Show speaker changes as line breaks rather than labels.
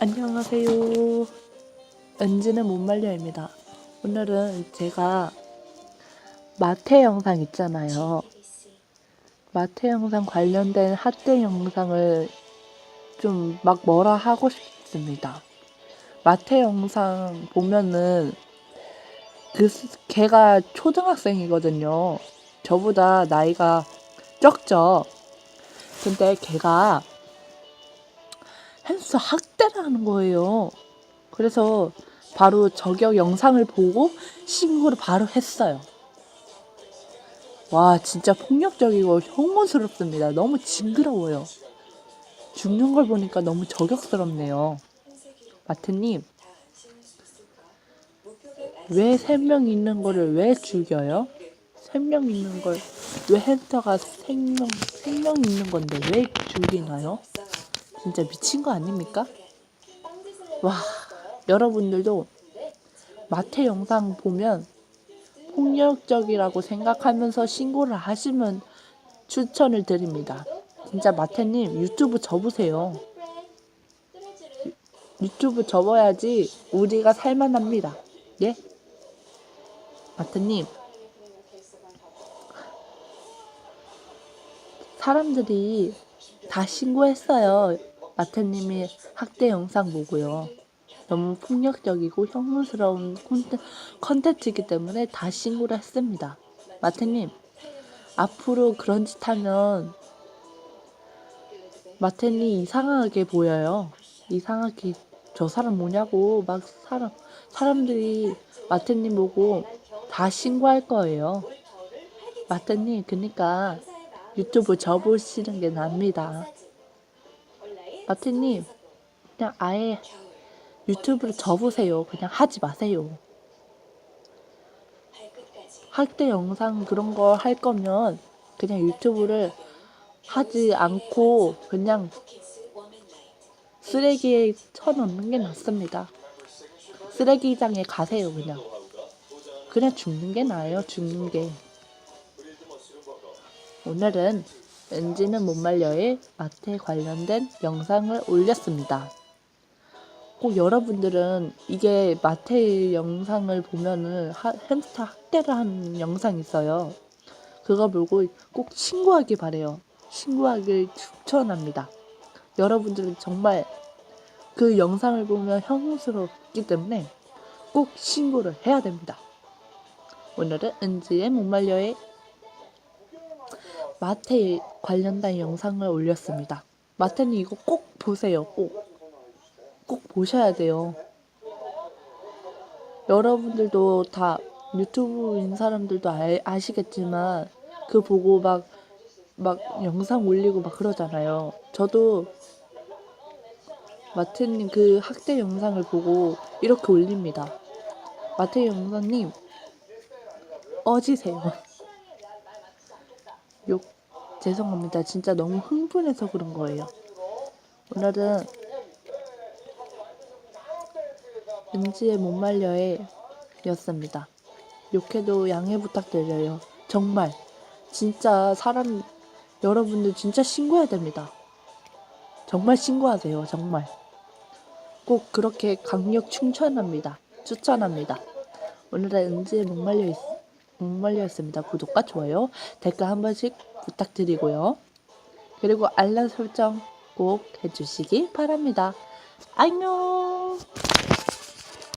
안녕하세요. 은지는 못 말려입니다. 오늘은 제가 마태 영상 있잖아요. 마태 영상 관련된 핫대 영상을 좀 막 뭐라 하고 싶습니다. 마태 영상 보면은 그 스- 걔가 초등학생이거든요. 저보다 나이가 적죠. 근데 걔가 햄스터 학대를 하는 거예요. 그래서 바로 저격 영상을 보고 신고를 바로 했어요. 와, 진짜 폭력적이고 혐오스럽습니다. 너무 징그러워요. 죽는 걸 보니까 너무 저격스럽네요. 마트님, 왜세명 있는 거를 왜 죽여요? 세명 있는 걸 왜 햄스터가 생명 생명 있는 건데 왜 죽이나요? 진짜 미친 거 아닙니까? 와, 여러분들도 마태 영상 보면 폭력적이라고 생각하면서 신고를 하시면 추천을 드립니다. 진짜 마태님 유튜브 접으세요. 유- 유튜브 접어야지 우리가 살만합니다. 예? 마태님 사람들이 다 신고했어요. 마태님이 학대 영상 보고요. 너무 폭력적이고 혐오스러운 콘텐- 컨텐츠이기 때문에 다 신고를 했습니다. 마태님, 앞으로 그런 짓 하면 마태님 이상하게 보여요. 이상하게 저 사람 뭐냐고 막 사람 사람들이 마태님 보고 다 신고할 거예요. 마태님, 그러니까 유튜브 접으시는 게 납니다. 마태님, 그냥 아예 유튜브를 접으세요. 그냥 하지 마세요. 학대 영상 그런 거 할 거면 그냥 유튜브를 하지 않고 그냥 쓰레기에 쳐넣는 게 낫습니다. 쓰레기장에 가세요, 그냥. 그냥 죽는 게 나아요, 죽는 게. 오늘은 은지는 못 말려의 마트에 관련된 영상을 올렸습니다. 꼭 여러분들은 이게 마트 영상을 보면은 하- 햄스터 학대를 하는 영상이 있어요. 그거 보고 꼭 신고하기 바래요. 신고하길 추천합니다. 여러분들은 정말 그 영상을 보면 혐오스럽기 때문에 꼭 신고를 해야 됩니다. 오늘은 은지의 목말려의 마태 관련된 영상을 올렸습니다. 마태님 이거 꼭 보세요. 꼭. 꼭 보셔야 돼요. 여러분들도 다 유튜브인 사람들도 아, 아시겠지만 그 보고 막, 막 영상 올리고 막 그러잖아요. 저도 마태님 그 학대 영상을 보고 이렇게 올립니다. 마태 영상님, 어지세요. 욕 죄송합니다. 진짜 너무 흥분해서 그런 거예요. 오늘은 은지의 못 말려의 였습니다. 욕해도 양해 부탁드려요. 정말 진짜 사람 여러분들 진짜 신고해야 됩니다. 정말 신고하세요. 정말 꼭 그렇게 강력 추천합니다. 추천합니다. 오늘의 은지의 못 말려 있, 못 말려였습니다. 구독과 좋아요, 댓글 한 번씩 부탁드리고요. 그리고 알람 설정 꼭 해주시기 바랍니다. 안녕.